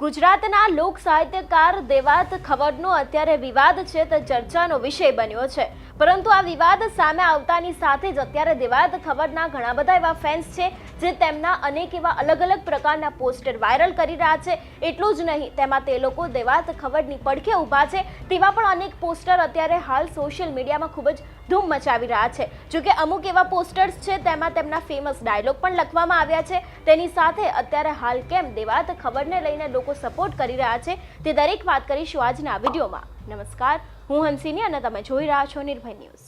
ગુજરાતના લોક સાહિત્યકાર દેવાત ખવડનો અત્યારે વિવાદ છે તે ચર્ચાનો વિષય બન્યો છે. પરંતુ આ વિવાદ સામે આવતાની સાથે જ અત્યારે દેવાત ખવડના ઘણા બધા એવા ફેન્સ છે જે તેમના અનેક એવા અલગ અલગ પ્રકારના પોસ્ટર વાયરલ કરી રહ્યા છે. એટલું જ નહીં, તેમાં તે લોકો દેવાત ખવડની પડખે ઊભા છે. તેવા પણ અનેક પોસ્ટર અત્યારે હાલ સોશિયલ મીડિયામાં ખૂબ જ ધૂમ મચાવી રહ્યા છે. જોકે અમુક એવા પોસ્ટર્સ છે, તેમાં તેમના ફેમસ ડાયલોગ પણ લખવામાં આવ્યા છે. તેની સાથે અત્યારે હાલ કેમ દેવાત ખબરને લઈને લોકો સપોર્ટ કરી રહ્યા છે તે દરેક વાત કરીશું આજના વિડીયોમાં. નમસ્કાર. હું હંસિની અને તમે જોઈ રહ્યા છો નિર્ભય ન્યૂઝ.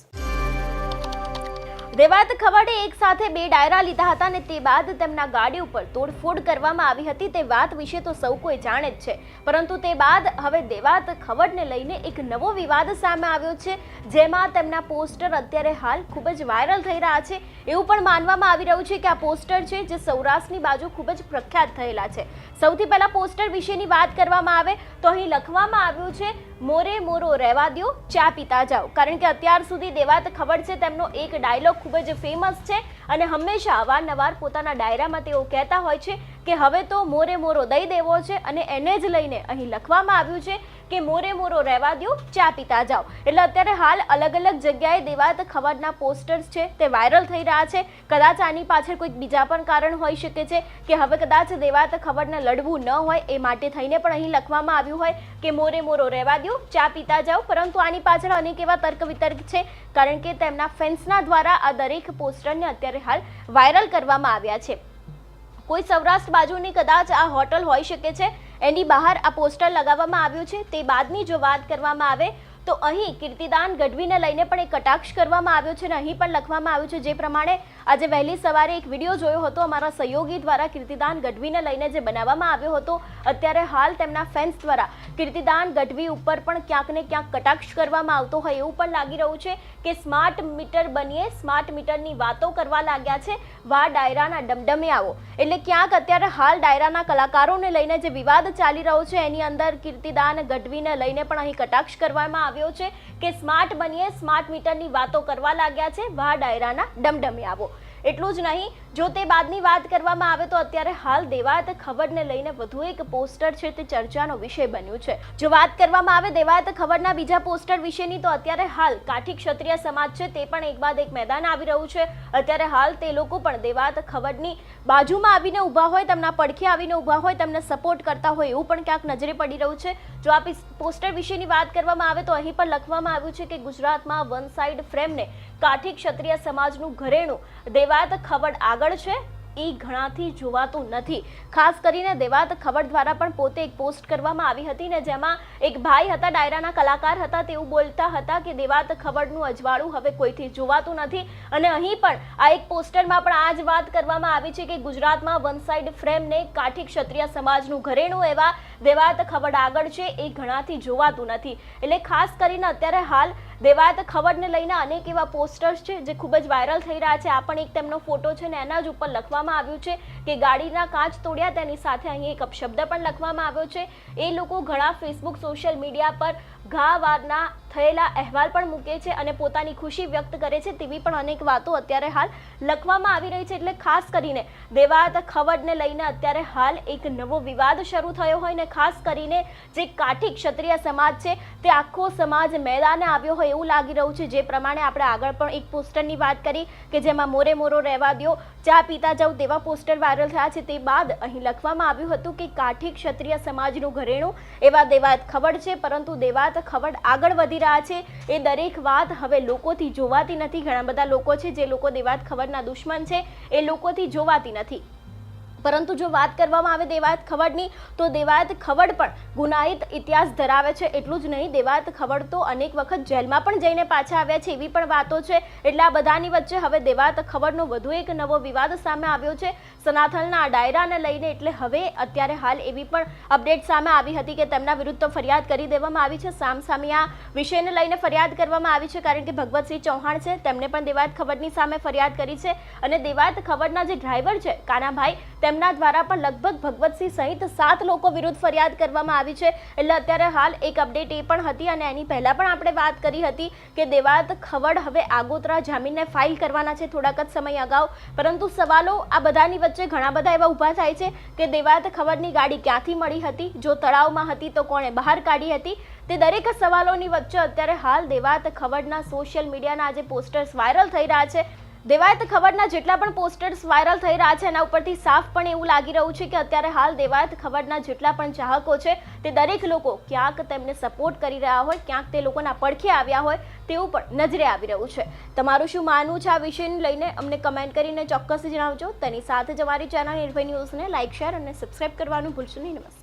દેવાત ખવડે એક સાથે બે ડાયરા લીધા હતા અને તે બાદ તેમના ગાડી ઉપર તોડફોડ કરવામાં આવી હતી. તે વાત વિશે તો સૌ કોઈ જાણે જ છે. પરંતુ તે બાદ હવે દેવાત ખવડને લઈને એક નવો વિવાદ સામે આવ્યો છે, જેમાં તેમના પોસ્ટર અત્યારે હાલ ખૂબ જ વાયરલ થઈ રહ્યા છે. એવું પણ માનવામાં આવી રહ્યું છે કે આ પોસ્ટર છે જે સૌરાષ્ટ્રની બાજુ ખૂબ જ પ્રખ્યાત થયેલા છે. સૌથી પહેલાં પોસ્ટર વિશેની વાત કરવામાં આવે તો અહીં લખવામાં આવ્યું છે મોરે મોરો રહેવા દ્યો, ચા પીતા જાઓ. કારણ કે અત્યાર સુધી દેવાત ખબર છે, તેમનો એક ડાયલોગ ખૂબ જ ફેમસ છે અને હંમેશા અવારનવાર પોતાના ડાયરામાં તેઓ કહેતા હોય છે કે હવે તો મોરે મોરો દઈ દેવો છે અને એને જ લઈને અહીં લખવામાં આવ્યું છે કે મોરે મોરો રહેવા દ્યો, ચા પીતા જાઓ. એટલે અત્યારે હાલ અલગ અલગ જગ્યાએ દેવાત ખબરના પોસ્ટર્સ છે, તે વાયરલ થઈ રહ્યા છે. કદાચ આની પાછળ કોઈક બીજા પણ કારણ હોઈ શકે છે કે હવે કદાચ દેવાત ખબરને લડવું ન હોય એ માટે થઈને પણ અહીં લખવામાં આવ્યું હોય કે મોરે મોરો રહેવા દો ચા પીતા જાઓ. પરંતુ આની પાછળ અનેક એવા તર્ક વિતર્ક છે, કારણ કે તેમના ફેન્સના દ્વારા આ દરેક પોસ્ટરને અત્યારે હાલ વાયરલ કરવામાં આવ્યા છે. કોઈ સૌરાષ્ટ્ર બાજુની કદાચ આ હોટલ હોઈ શકે છે એની બહાર આ પોસ્ટર લગાવવામાં આવ્યું છે. તે બાદની જો વાત કરવામાં આવે તો અહીં કીર્તિદાન ગઢવીને લઈને પણ એક કટાક્ષ કરવામાં આવ્યો છે અને અહીં પણ લખવામાં આવ્યું છે જે પ્રમાણે આજે વહેલી સવારે એક વીડિયો જોયો હતો અમારા સહયોગી દ્વારા કીર્તિદાન ગઢવીને લઈને જે બનાવવામાં આવ્યો હતો, અત્યારે હાલ તેમના ફેન્સ દ્વારા કીર્તિદાન ગઢવી ઉપર પણ ક્યાંક ને ક્યાંક કટાક્ષ કરવામાં આવતો હોય એવું પણ લાગી રહ્યું છે કે સ્માર્ટ મીટર બનીએ સ્માર્ટ મીટરની વાતો કરવા લાગ્યા છે, વા ડાયરાના ડમડમે આવો એટલે ક્યાંક અત્યારે હાલ ડાયરાના કલાકારોને લઈને જે વિવાદ ચાલી રહ્યો છે, એની અંદર કીર્તિદાન ગઢવીને લઈને પણ અહીં કટાક્ષ કરવામાં આવ્યો છે કે સ્માર્ટ બનીએ, સ્માર્ટ મીટરની વાતો કરવા લાગ્યા છે વા ડાયરાના ડમડમે આવો. એટલું જ નહીં જો તે બાદની વાત કરવામાં આવે તો અત્યારે હાલ દેવાયત ખબરને લઈને વધુ એક પોસ્ટર છે તે ચર્ચાનો વિષય બન્યું છે. જો વાત કરવામાં આવે દેવાયત ખબરના બીજા પોસ્ટર વિશેની તો અત્યારે હાલ કાઠી ક્ષત્રિય સમાજ છે તે પણ એક બાદ એક મેદાન આવી રહ્યું છે. અત્યારે હાલ તે લોકો પણ દેવાયત ખબરની બાજુમાં આવીને ઊભા હોય, તેમના પડખે આવીને ઊભા હોય, તેમને સપોર્ટ કરતા હોય એવું પણ ક્યાંક નજરે પડી રહ્યું છે. જો આ પોસ્ટર વિશેની વાત કરવામાં આવે તો અહીં પણ લખવામાં આવ્યું છે કે ગુજરાતમાં વન સાઇડ ફ્રેમને કાઠી ક્ષત્રિય સમાજનું ઘરેણું દેવાત ખબર આગળ છે? એ ઘણાથી જોવાતું નથી. ખાસ કરીને દેવાત ખબર દ્વારા પણ પોતે એક પોસ્ટ કરવામાં આવી હતી ને જેમાં એક ભાઈ હતા, ડાયરાના કલાકાર હતા તેવું બોલતા હતા કે દેવાત ખબરનું અજવાળું હવે કોઈથી જોવાતું નથી. અને અહીં પણ આ એક પોસ્ટરમાં પણ આ જ વાત કરવામાં આવી છે કે ગુજરાતમાં વન સાઇડ ફ્રેમને કાઠી ક્ષત્રિય સમાજનું ઘરેણું એવા દેવાત ખબર આગળ છે, એ ઘણાથી જોવાતું નથી. એટલે ખાસ કરીને અત્યારે હાલ દેવાત ખબરને લઈને અનેક એવા પોસ્ટર્સ છે જે ખૂબ જ વાયરલ થઈ રહ્યા છે. આ પણ એક તેમનો ફોટો છે ને એના જ ઉપર લખવામાં આવ્યું છે કે ગાડીના કાચ તોડ્યા, તેની સાથે અહીં એક અપશબ્દ પણ લખવામાં આવ્યો છે. એ લોકો ઘણા ફેસબુક સોશિયલ મીડિયા પર ઘા વારના થયેલા અહેવાલ પણ મૂકે છે અને પોતાની ખુશી વ્યક્ત કરે છે તેવી પણ અનેક વાતો અત્યારે હાલ લખવામાં આવી રહી છે એટલે ખાસ કરીને દેવાત ખવડને લઈને અત્યારે હાલ એક નવો વિવાદ શરૂ થયો હોય ને ખાસ કરીને જે કાઠી ક્ષત્રિય સમાજ છે તે આખો સમાજ મેદાને આવ્યો હોય એવું લાગી રહ્યું છે. જે પ્રમાણે આપણે આગળ પણ એક પોસ્ટરની વાત કરી કે જેમાં મોરે મોરો રહેવા દ્યો, ચા પીતા જાઉં તેવા પોસ્ટર વાયરલ થયા છે. તે બાદ અહીં લખવામાં આવ્યું હતું કે કાઠી ક્ષત્રિય સમાજનું ઘરેણું એવા દેવાત ખવડ છે, પરંતુ દેવાત ખવડ આગળ વધી રહ્યા છે. એ દરેક વાત હવે લોકોથી જોવાતી નથી. ઘણા બધા લોકો છે જે લોકો દેવાત ખબરના દુશ્મન છે. એ લોકોથી જોવાતી નથી. પરંતુ જો વાત કરવામાં આવે દેવાયત ખવડની, તો દેવાયત ખવડ પણ ગુનાહિત ઇતિહાસ ધરાવે છે. એટલું જ નહીં, દેવાયત ખવડ તો અનેક વખત જેલમાં પણ જઈને પાછા આવ્યા છે. એવી પણ વાતો છે. એટલે આ બધાની વચ્ચે હવે દેવાયત ખવડનો વધુ એક નવો વિવાદ સામે આવ્યો છે. સનાથલના ડાયરાને લઈને એટલે હવે અત્યારે હાલ એવી પણ અપડેટ સામે આવી હતી કે તેમના વિરુદ્ધ તો ફરિયાદ કરી દેવામાં આવી છે. સામસામી આ વિષયને લઈને ફરિયાદ કરવામાં આવી છે કારણ કે ભગવતસિંહ ચૌહાણ છે. તેમને પણ દેવાયત ખવડની સામે ફરિયાદ કરી છે. અને દેવાયત ખવડના જે ડ્રાઈવર છે, કાનાભાઈ તેમના દ્વારા પણ લગભગ ભગવતસિંહ સહિત સાત લોકો વિરુદ્ધ ફરિયાદ કરવામાં આવી છે. એટલે અત્યારે હાલ એક અપડેટ એ પણ હતી અને એની પહેલા પણ આપણે વાત કરી હતી કે દેવાત ખવડ હવે આગોતરા જામીનને ફાઇલ કરવાના છે થોડાક જ સમય અગાઉ. પરંતુ સવાલો આ બધાની વચ્ચે ઘણા બધા એવા ઊભા થાય છે કે દેવાત ખવડની ગાડી ક્યાંથી મળી હતી? જો તળાવમાં હતી તો કોણે બહાર કાઢી હતી? તે દરેક સવાલોની વચ્ચે અત્યારે હાલ દેવાત ખવડના સોશિયલ મીડિયાના આજે પોસ્ટર્સ વાયરલ થઈ રહ્યા છે. દેવાયત ખબરના જેટલા પણ પોસ્ટર્સ વાયરલ થઈ રહ્યા છે, એના ઉપરથી સાફ પણ એવું લાગી રહ્યું છે કે અત્યારે હાલ દેવાયત ખબરના જેટલા પણ ચાહકો છે, તે દરેક લોકો ક્યાંક તેમને સપોર્ટ કરી રહ્યા હોય, ક્યાંક તે લોકોના પડખે આવ્યા હોય, તેવું પણ નજરે આવી રહ્યું છે. તમારું શું માનવું છે આ વિષયને લઈને અમને કમેન્ટ કરીને ચોક્કસ જણાવજો. તેની સાથે જ અમારી ચેનલ નિર્ભય ન્યૂઝને લાઇક શેર અને સબસ્ક્રાઇબ કરવાનું ભૂલશો નહીં. નમસ્કાર.